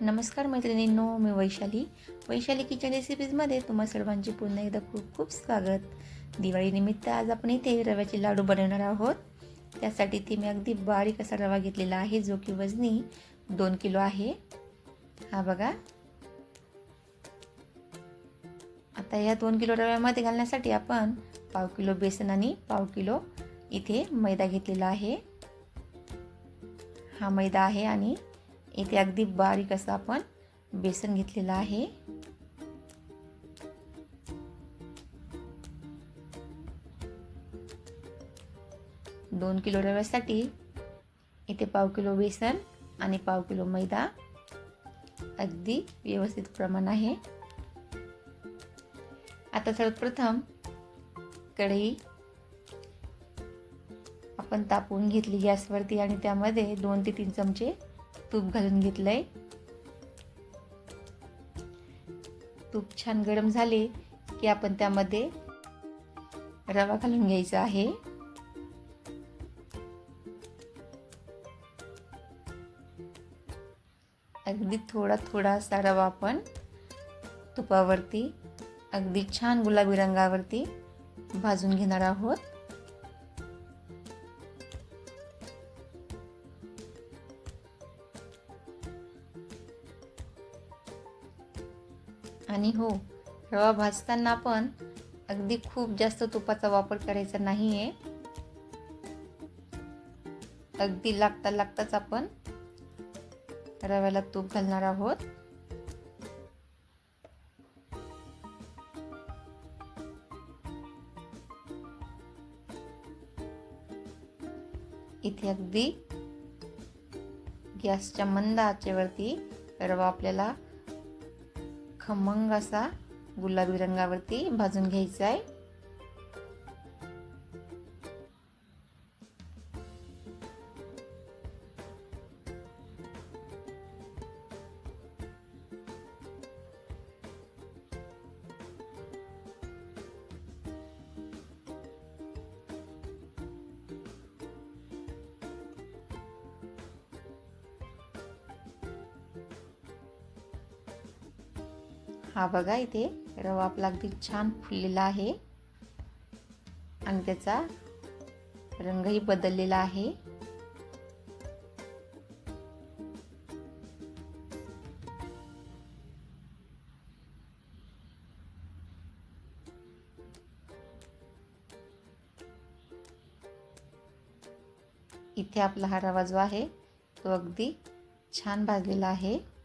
नमस्कार मैत्रिणींनो मी वैशाली. वैशाली किचन रेसिपीजमध्ये तुम्हा सर्वांचे पुन्हा एकदा खूप खूप स्वागत. दिवाळीनिमित्त आज आपण इथे रव्याचे लाडू बनवणार आहोत. त्यासाठी ते मी अगदी बारीक असा रवा घेतलेला आहे जो की वजनी दोन किलो आहे. हा बघा. आता या दोन किलो रव्यामध्ये घालण्यासाठी आपण पाव किलो बेसन आणि पाव किलो इथे मैदा घेतलेला आहे. हा मैदा आहे आणि इथे अगदी बारीक असं आपण बेसन घेतलेलं आहे. दोन किलो रव्यासाठी इथे पाव किलो बेसन आणि पाव किलो मैदा. अगदी व्यवस्थित प्रमाण आहे. आता सर्वप्रथम कढई आपण तापवून घेतली गॅसवरती आणि त्यामध्ये दोन ते तीन चमचे तूप घालून घेतलंय. तूप छान गरम झाले की आपण त्यामध्ये रवा घालून घ्यायचा आहे. अगदी थोडा थोडासा रवा आपण तुपावरती अगदी छान गुलाबी रंगावरती भाजून घेणार आहोत. आणि हो रवा भाजताना पण अगदी खूप जास्त तुपाचा वापर करायचा नाही आहे अगदी लागता लागताच आपण रव्याला तूप घालणार आहोत. इथे अगदी गॅसच्या मंद आचेवरती रवा आपल्याला खमंग असा गुलाबी रंगावरती भाजून घ्यायचा आहे. हा बघा इथे रवा आपला अगदी छान फुललेला आहे. आणि त्याचा रंगही बदललेला आहे. इथे आपला हा रवा जो आहे तो अगदी छान भाजलेला आहे.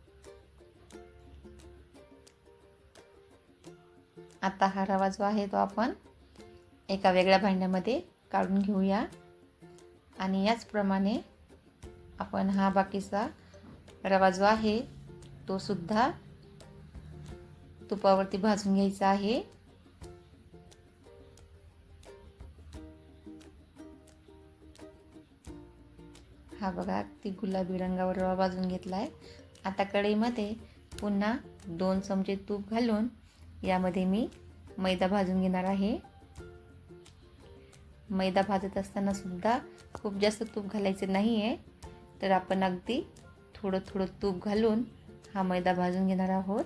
आता हा रवा जो आहे तो आपण एका वेगळ्या भांड्यामध्ये काढून घेऊया. आणि याचप्रमाणे आपण हा बाकीचा रवा जो आहे तो सुद्धा तुपावरती भाजून घ्यायचा आहे. हा बघा ती गुलाबी रंगावर रवा भाजून घेतला आहे आता कढईमध्ये पुन्हा दोन चमचे तूप घालून यामध्ये मी मैदा भाजून घेणार आहे. मैदा भाजत असताना सुद्धा खूप जास्त तूप घालायचं नाही आहे तर आपण अगदी थोडं थोडं तूप घालून हा मैदा भाजून घेणार आहोत.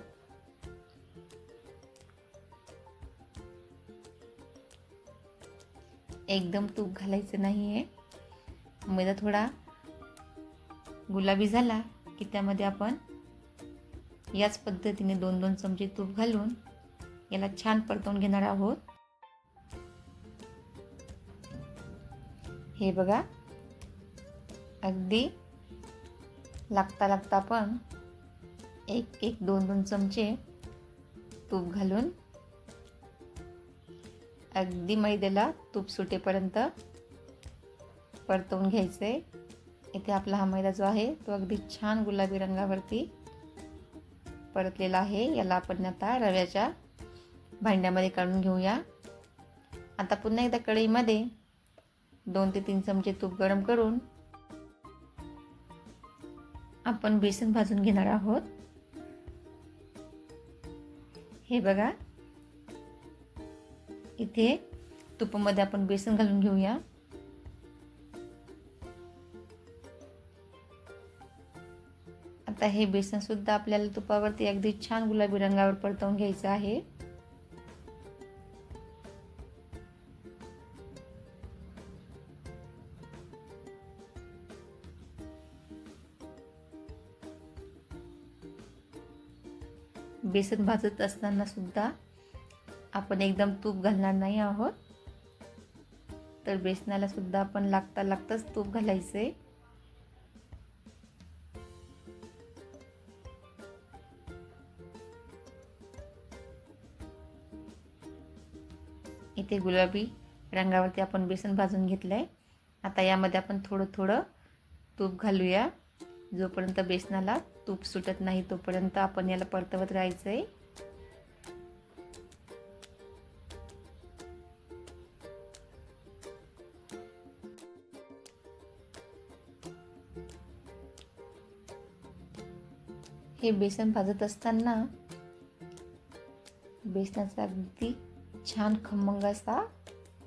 एकदम तूप घालायचं नाही आहे मैदा थोडा गुलाबी झाला की त्यामध्ये आपण याच पद्धतीने दोन दोन चमचे तूप घालून याला छान परतवून घेणार आहोत. हे बघा. अगदी लागता लागता पण एक एक दोन दोन चमचे तूप घालून अगदी मैद्याला तूप सुटेपर्यंत परतवून घ्यायचं. आहे इथे आपला हा मैदा जो आहे तो अगदी छान गुलाबी रंगावरती परतलेला आहे. याला आपण आता रव्याच्या भांड्यामध्ये काढून घेऊया. आता पुन्हा एकदा कढईमध्ये दोन ते तीन चमचे तूप गरम करून आपण बेसन भाजून घेणार आहोत. हे बघा. इथे तुपामध्ये आपण बेसन घालून घेऊया. आता हे बेसनसुद्धा आपल्याला तुपावरती अगदी छान गुलाबी रंगावर परतवून घ्यायचं आहे. बेसन भाजत असताना सुद्धा आपण एकदम तूप घालणार नाही आहोत. तर बेसनाला सुद्धा आपण लागता लागताच तूप घालायचं. आहे इथे गुलाबी रंगावरती आपण बेसन भाजून घेतलं आहे आता यामध्ये आपण थोडं थोडं तूप घालूया. जोपर्यंत बेसनाला तूप सुटत नाही तोपर्यंत आपण याला परतवत राहायचं आहे हे बेसन भाजत असताना बेसनाचा अगदी छान खमंग असा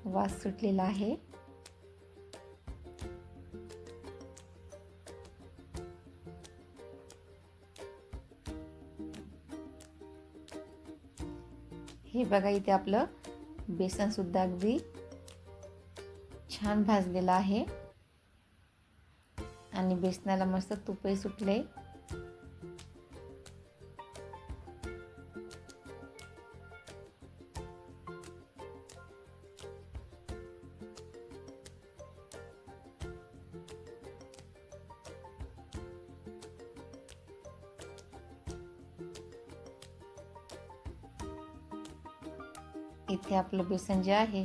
वास सुटलेला आहे. हे बघा इथे आपलं बेसन सुद्धा अगदी छान भाजलेलं आहे. आणि बेसनाला मस्त तुपही सुटले. इथे आपलं बेसन जे आहे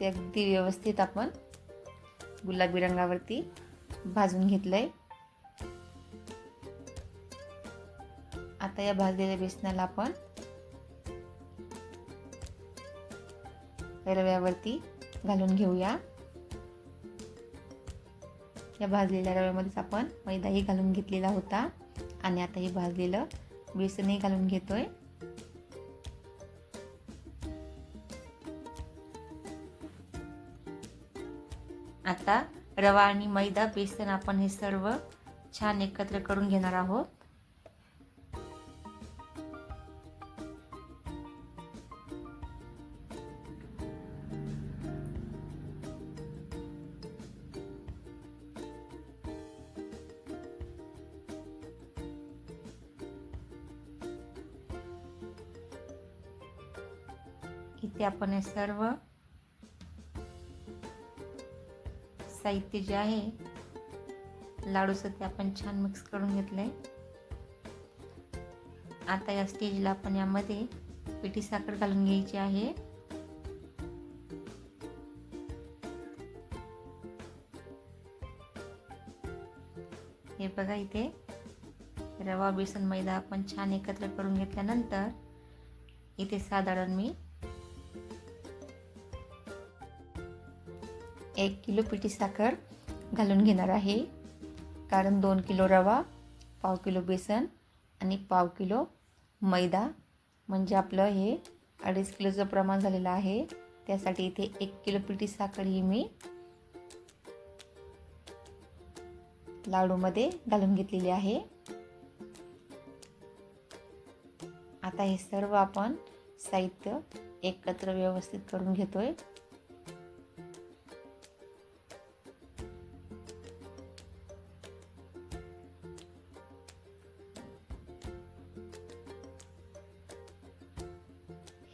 ते अगदी व्यवस्थित आपण गुलाबी रंगावरती भाजून घेतलंय. आता या भाजलेल्या बेसनाला आपण रव्यावरती घालून घेऊया. या भाजलेल्या रव्यामध्येच आपण मैदाही घालून घेतलेला होता आणि आता हे भाजलेलं बेसनही घालून घेतोय. आता रवा आणि मैदा बेसन आपण हे सर्व छान एकत्र करून घेणार आहोत. इथे आपण हे सर्व साहित्य जे आहे लाडूचं ते आपण छान मिक्स करून घेतलं आहे आता या स्टेजला आपण यामध्ये पिठी साखर घालून घ्यायची आहे. हे बघा इथे रवा बेसन मैदा आपण छान एकत्र करून घेतल्यानंतर इथे साधारण मी एक किलो पिठी साखर घालून घेणार आहे. कारण दोन किलो रवा पाव किलो बेसन आणि पाव किलो मैदा. म्हणजे आपलं हे अडीच किलोचं प्रमाण झालेलं आहे त्यासाठी इथे एक किलो पिठी साखर ही मी लाडूमध्ये घालून घेतलेली आहे. आता हे सर्व आपण साहित्य एकत्र व्यवस्थित करून घेतोय.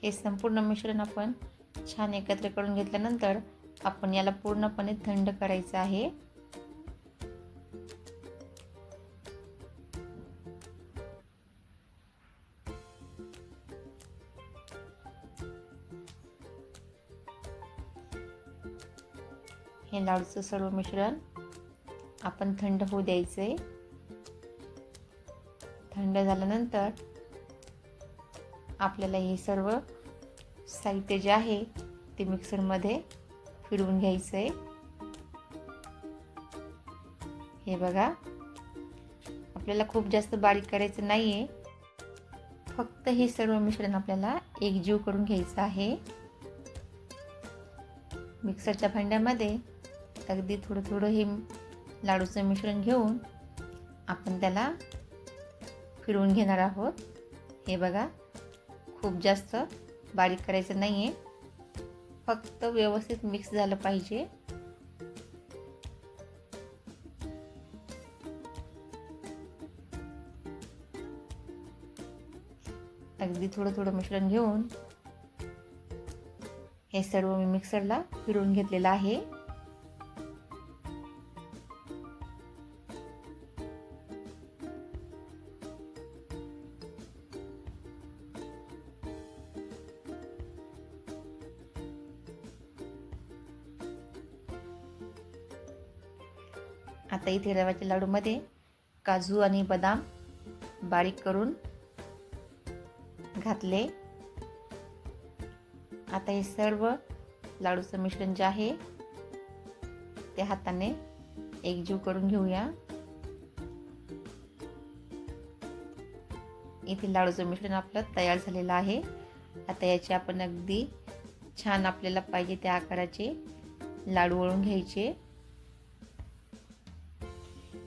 हे संपूर्ण मिश्रण आपण छान एकत्र करून घेतल्यानंतर आपण याला पूर्णपणे थंड करायचं आहे. हे लाडूचं सर्व मिश्रण आपण थंड होऊ द्यायचं आहे थंड झाल्यानंतर आपल्याला हे सर्व साहित्य जे आहे ते मिक्सरमध्ये फिरवून घ्यायचं आहे. हे बघा. आपल्याला खूप जास्त बारीक करायचं नाही आहे फक्त हे सर्व मिश्रण आपल्याला एकजीव करून घ्यायचं आहे. मिक्सरच्या भांड्यामध्ये अगदी थोडं थोडं हे लाडूचं मिश्रण घेऊन आपण त्याला फिरवून घेणार आहोत. हे बघा. खूप जास्त बारीक करायचं नाही आहे फक्त व्यवस्थित मिक्स झालं पाहिजे. अगदी थोडं थोडं मिश्रण घेऊन हे सर्व मी मिक्सरला फिरवून घेतलेलं आहे. आता इथे रव्याच्या लाडूमध्ये काजू आणि बदाम बारीक करून घातले. आता हे सर्व लाडूचं मिश्रण जे आहे ते हाताने एकजीव करून घेऊया. इथे लाडूचं मिश्रण आपलं तयार झालेलं आहे. आता याचे आपण अगदी छान आपल्याला पाहिजे त्या आकाराचे लाडू वळून घ्यायचे.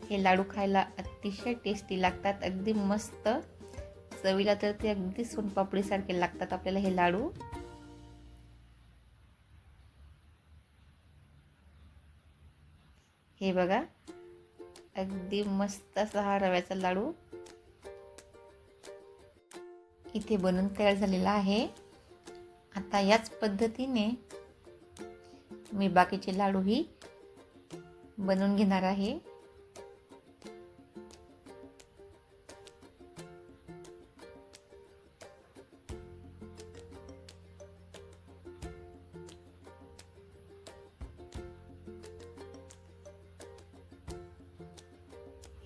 हे लाडू खायला अतिशय टेस्टी लागतात अगदी मस्त. चवीला तर ते अगदी सोनपापडीसारखे लागतात आपल्याला हे लाडू. हे बघा अगदी मस्त असा हा रव्याचा लाडू. इथे बनून तयार झालेला आहे. आता याच पद्धतीने मी बाकीचे लाडूही बनवून घेणार आहे.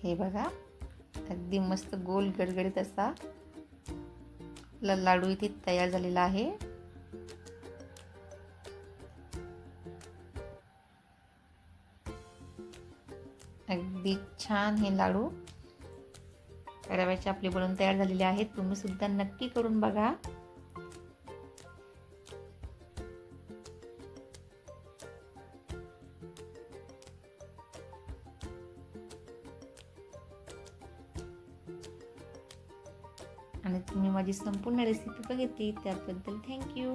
हे बघा अगदी मस्त गोल गडगडीत असा आपला लाडू इथे तयार झालेला आहे. अगदी छान हे लाडू रव्याचे आपले बनवून तयार झालेले आहेत. तुम्ही सुद्धा नक्की करून बघा. संपूर्ण रेसिपी बघितली त्याबद्दल थँक्यू